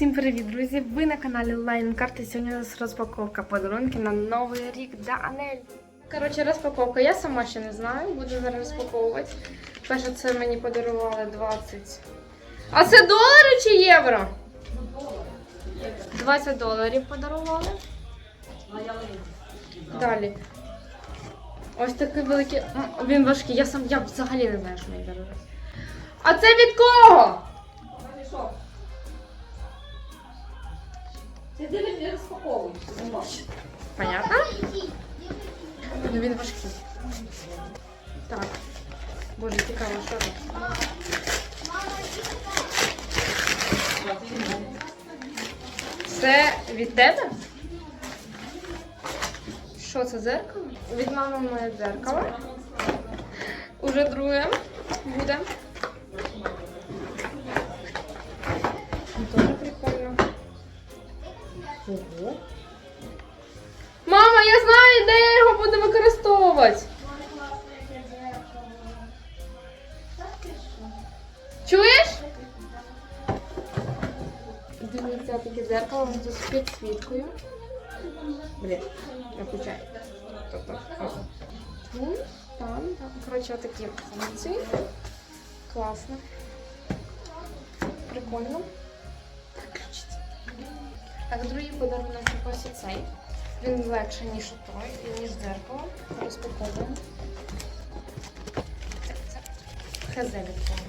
Всім привіт, друзі! Ви на каналі Лайн Карти. Сьогодні у нас розпаковка подарунків на новий рік для Анель. Коротше, розпаковка. Я сама ще не знаю, буду зараз розпаковувати. Перше, це мені подарували 20. А це долари чи євро? 20 доларів подарували. Далі. Ось такий великий. Він важкий. Я сам я взагалі не знаю, що мені дарують. А це від кого? Понятно? Ну він важкий. Так. Боже, цікаво, що тут. Це від тебе? Що це дзеркало? Від мами моє дзеркало. Уже друге буде. Ого. Мама, я знаю, де я його буду використовувати. Чуєш? Дивіться, таке дзеркало воно з підсвіткою. Блін, включай. Тут, там, там. Коротше, отакі функції. Класно. Прикольно. Включиться. Так, другий подарунок ось і цей. Він легше, ніж той, ніж дзеркало. Розпаковуємо. Хз від того.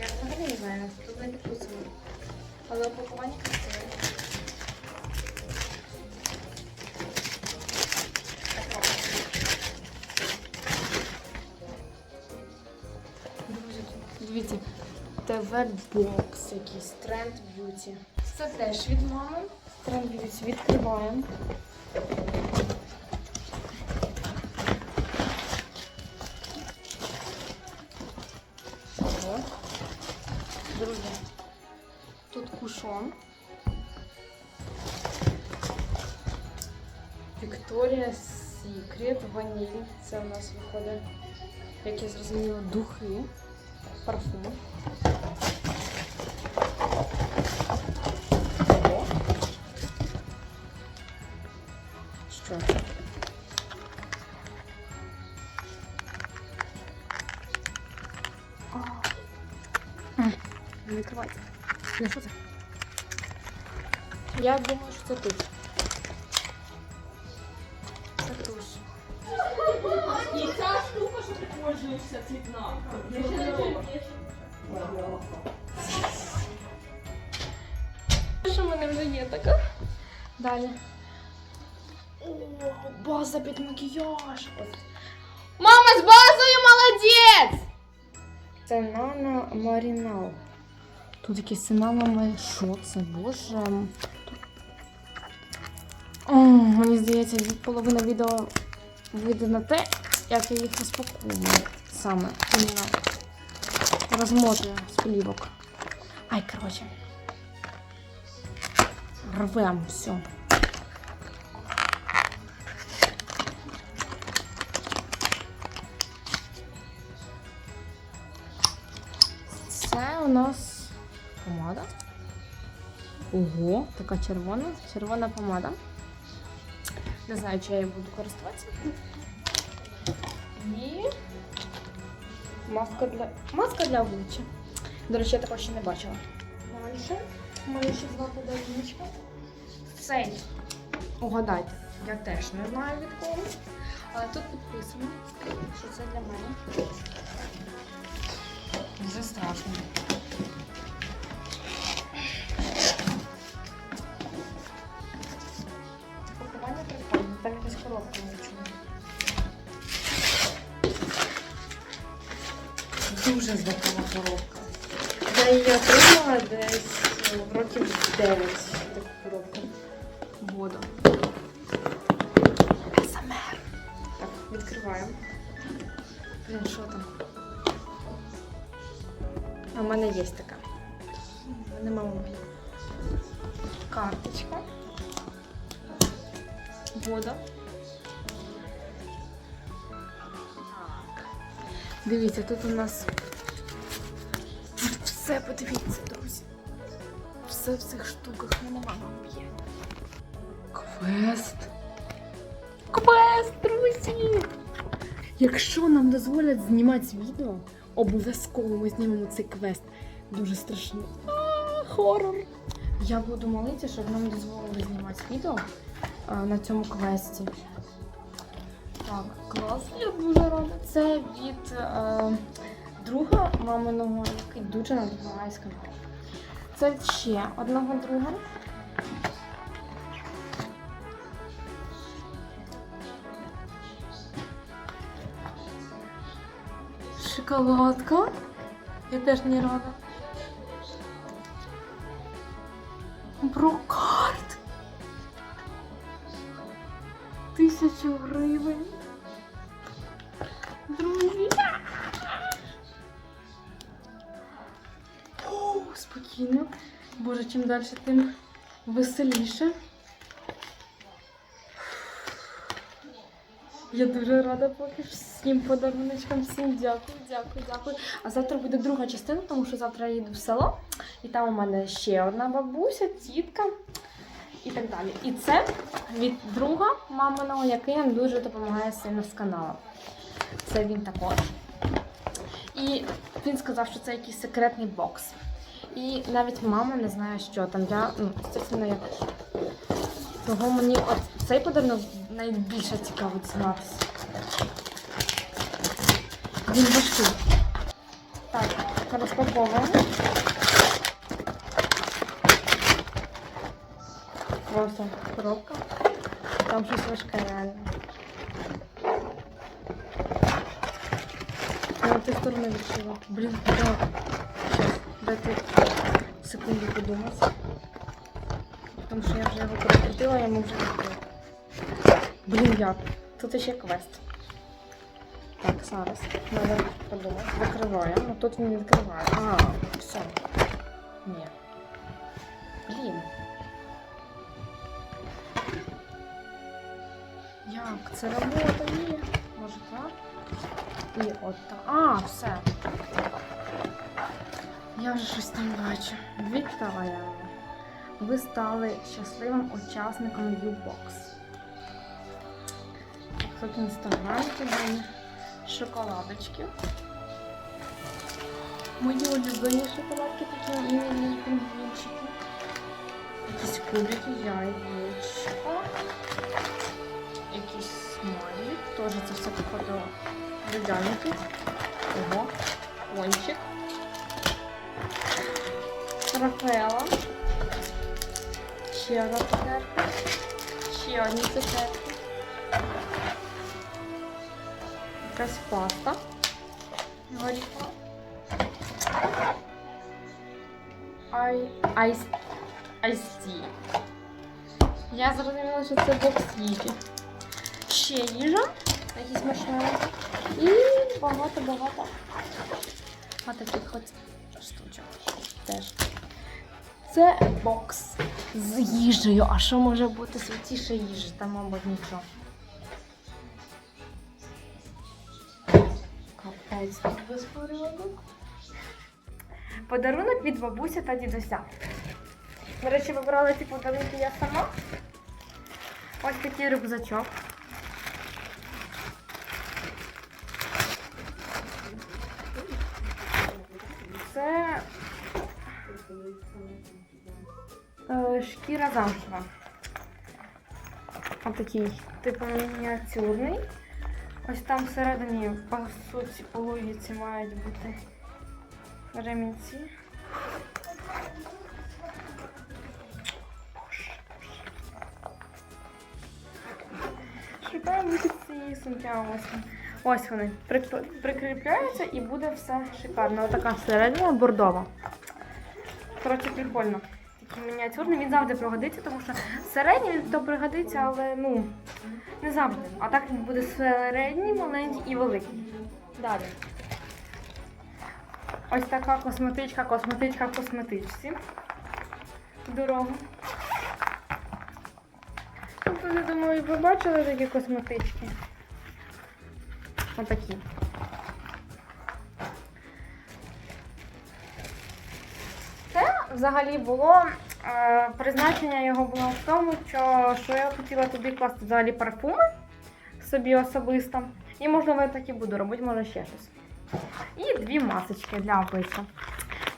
Я взагалі не знаю, тут не підписано. Але опакування красиве. Дивіться, ТВ-бокс якийсь, тренд б'юті. Це теж від мами. Тренд відкриваємо. Ого. Друзі, тут кушон. Вікторія Сікрет, ваніль. Це у нас виходить, як я зрозуміла, духи, парфум. Ну що це? Я думаю, що це. Це туш. І ця штука, що ти пользуєшся, цвітна. Я ще не. Що в мене вже є така? Далі. О, база під макіяж. Мама з базою молодець! Це Нано Марінал. Тут якісь синоними. Що це, боже? О, мені здається, від половини відео вийде на те, як я їх розпаковую саме. Розмотую з плівок. Ай, коротше. Рвем все. Це у нас помада. Ого, така червона, червона помада. Не знаю, чи я її буду користуватися. І маска для маска для обличчя. До речі, я такого ще не бачила. Далі. Мене ще два подаруночка. Цей. Угадайте, я теж не знаю від кого. Але тут підписано, що це для мене. Дуже страшно. Дуже знакома коробка. Я її отримала десь е, років 9 таку коробку. Воду. СМР. Так, відкриваємо. Блін, що там? А в мене є така. Дивіться, тут у нас все, подивіться, друзі. Все. в цих штуках б'є. Квест. Квест, друзі! Якщо нам дозволять знімати відео, обов'язково ми знімемо цей квест. Дуже страшний. Хорор. Я буду молитися, щоб нам дозволили знімати відео на цьому квесті. Так, клас, я дуже рада. Це від е, друга маминого, який дуже нам допомагає з каналом. Це ще одного друга. Шоколадка. Я теж не рада. Брокарт. Тисячу гривень. Друзі. О, спокійно. Боже, чим далі, тим веселіше. Я дуже рада поки всім подаруночкам, всім дякую, дякую, дякую. А завтра буде друга частина, тому що завтра я їду в село, і там у мене ще одна бабуся, тітка і так далі. І це від друга маминого, який нам дуже допомагає сильно з каналом. Це він також. І він сказав, що це якийсь секретний бокс. І навіть мама не знає, що там. Я, ну, звісно, я. Того мені от цей подарунок найбільше цікаво дізнатися. Він важкий. Так, розпаковуємо. Просто коробка. Там щось важке реально. Я на ту сторону відчула. Блін, так. Щас, дайте секунду подумати. Тому що я вже його прокрутила, я йому вже відкрила. Блін, як? Тут ще квест. Так, зараз. Треба подумати. Закриваємо. Ну тут він відкриває. А, все. Як? Це робота є. Може так? І от так. А, все. Я вже щось там бачу. Вітаємо. Ви стали щасливим учасником U-Box. Тут інстаграм тебе шоколадочки. Мої улюблені шоколадки такі імені пінгвінчики. Якісь кубики, яєчко. Теж це все походу дизайники. Ого, кончик. Рафаела. Ще одна цукерка. Ще одні цукерки. Якась паста. Горіха. Ай... Айс... Айсті. Я зрозуміла, що це бокс їжі. Ще їжа. Якісь маршмеллоу. І багато-багато. А таких от штучок. Теж. Це бокс з їжею. А що може бути святіше їжі? Там, мабуть, нічого. Капець тут. Подарунок від бабуся та дідуся. До речі, вибирала ці подарунки я сама. Ось такий рюкзачок. Шкіра замшева. Ось такий, типу мініатюрний. Ось там всередині, по суті, по логіці мають бути ремінці. Шукаємо цієї сумки. Ось, вони. ось вони. Прикріпляються і буде все шикарно. Отака всередина бордова. Коротше, прикольно. Мініатюрний, він завжди пригодиться, тому що середній він то пригодиться, але ну не завжди. А так він буде середній, маленький і великий. Далі. Ось така косметичка, косметичка в косметичці. Дорога. Тобто, я думаю, ви бачили такі косметички. Отакі. Це взагалі було призначення його було в тому, що, що я хотіла туди класти взагалі парфуми собі особисто. І можливо я так і буду робити, може ще щось. І дві масочки для обличчя.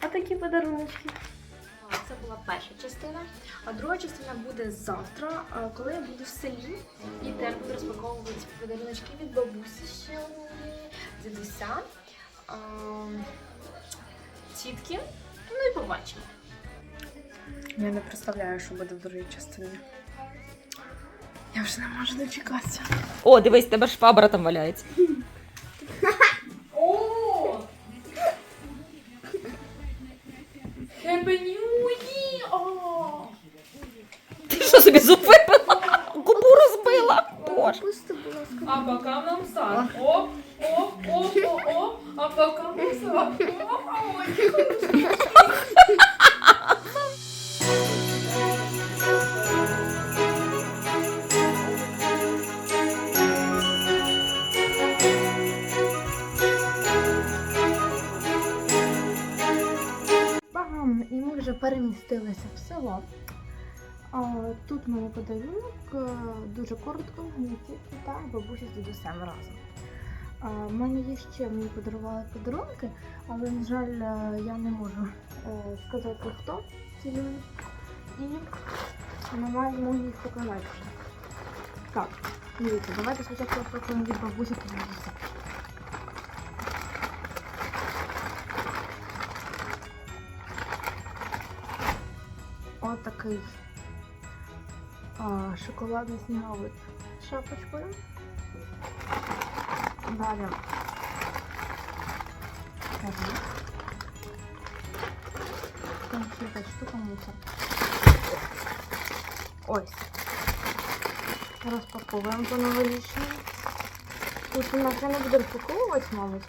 Отакі подаруночки. Це була перша частина, а друга частина буде завтра, е, коли я буду в селі і теж буду розпаковувати подаруночки від бабусі ще дідуся, е, тітки. Ну і побачимо. Я не представляю, що буде в другій частині. Я вже не можу дочекатися. О, дивись, тебе ж швабра там валяється. О! Happy New Year! Ти що собі зупинила? Перемістилися в село. Тут мене подарунок е, дуже коротко, тільки та бабусі з дідусем разом. В мене є ще мені подарували подарунки, але, на жаль, е, я не можу е, сказати, хто ці люди. І немає змоги їх показати. Так, дивіться, давайте спочатку попробуємо від бабусі та дідуся. Такий а, шоколадний сніговик з шапочкою. Далі. Там ще штука мусор. Ось. Розпаковуємо по новорічній. Тут у нас я не буду розпаковувати, мабуть.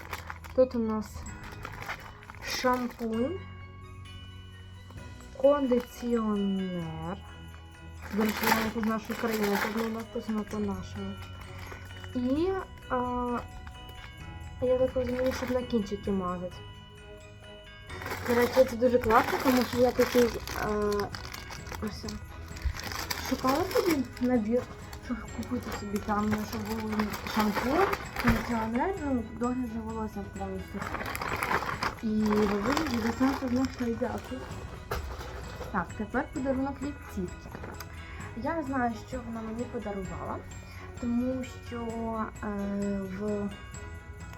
Тут у нас шампунь кондиціонер. До речі, з нашої країни, тут не написано по-нашому. І а, я так розумію, щоб на кінчики мазати. До речі, це дуже класно, тому що я такий ось шукала собі набір, щоб купити собі там, щоб був шампунь, кондиціонер, ну, догляд за волоссям повністю. І ви дідуся знайшли дякую. Так, тепер подарунок від тітки. Я не знаю, що вона мені подарувала, тому що е,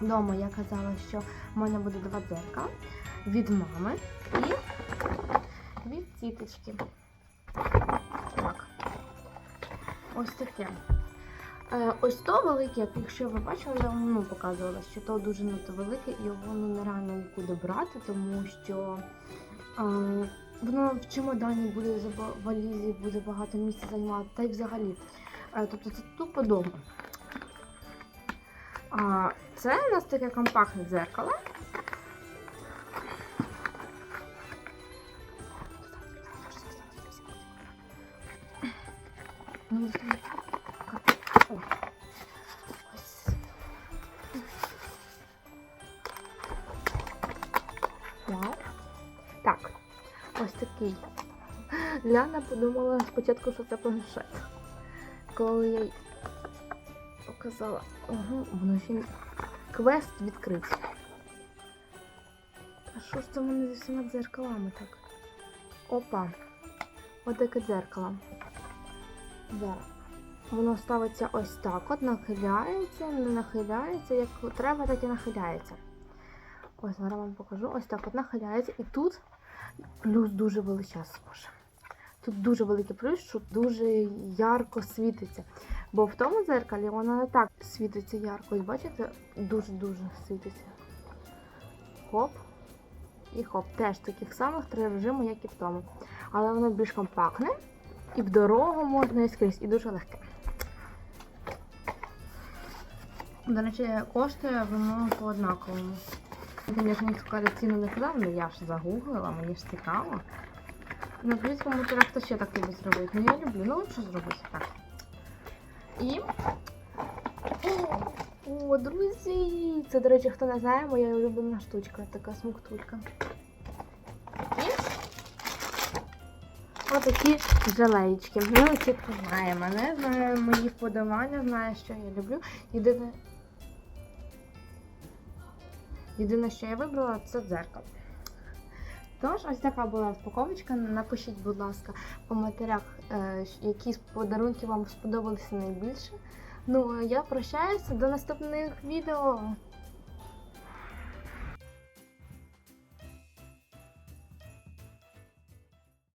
вдома я казала, що в мене буде два дзеркала від мами і від тіточки. Так. Ось таке. Е, ось то велике, якщо ви бачили, я вам ну, показувала, що то дуже надто велике і його ну, нереально нікуди брати, тому що е, воно в чемодані буде за валізі, буде багато місця займати, та й взагалі. Е, Тобто це тупо дома. Це у нас таке компактне дзеркало. Такий. Ляна подумала спочатку, що це планшет. Коли я їй показала, ого, воно ще квест відкрив. А що ж це в мене зі всіма дзеркалами так? Опа. Ось таке дзеркало. Зараз. Воно ставиться ось так, от нахиляється, не нахиляється, як треба, так і нахиляється. Ось зараз вам покажу. Ось так от нахиляється. І тут плюс дуже величезний. Боже. Тут дуже великий плюс, що дуже ярко світиться. Бо в тому дзеркалі воно не так світиться ярко. І бачите, дуже-дуже світиться. Хоп. І хоп. Теж таких самих три режими, як і в тому. Але воно більш компактне. І в дорогу можна і скрізь, і дуже легке. До речі, коштує воно по однаковому. Ніхто каже, ціну не казав, але я ж загуглила, мені ж цікаво. На англійському матеріалі хто ще так любить зробити. Ну я люблю, ну лучше зробити так. І. О, друзі! Це, до речі, хто не знає, моя улюблена штучка, така смуктулька. І отакі жалеєчки. Ну, чітко знає мене, знає мої вподобання, знає, що я люблю. Єдине, єдине, що я вибрала, це дзеркало. Тож, ось така була упаковочка. Напишіть, будь ласка, в коментарях, е, які подарунки вам сподобалися найбільше. Ну, я прощаюся до наступних відео.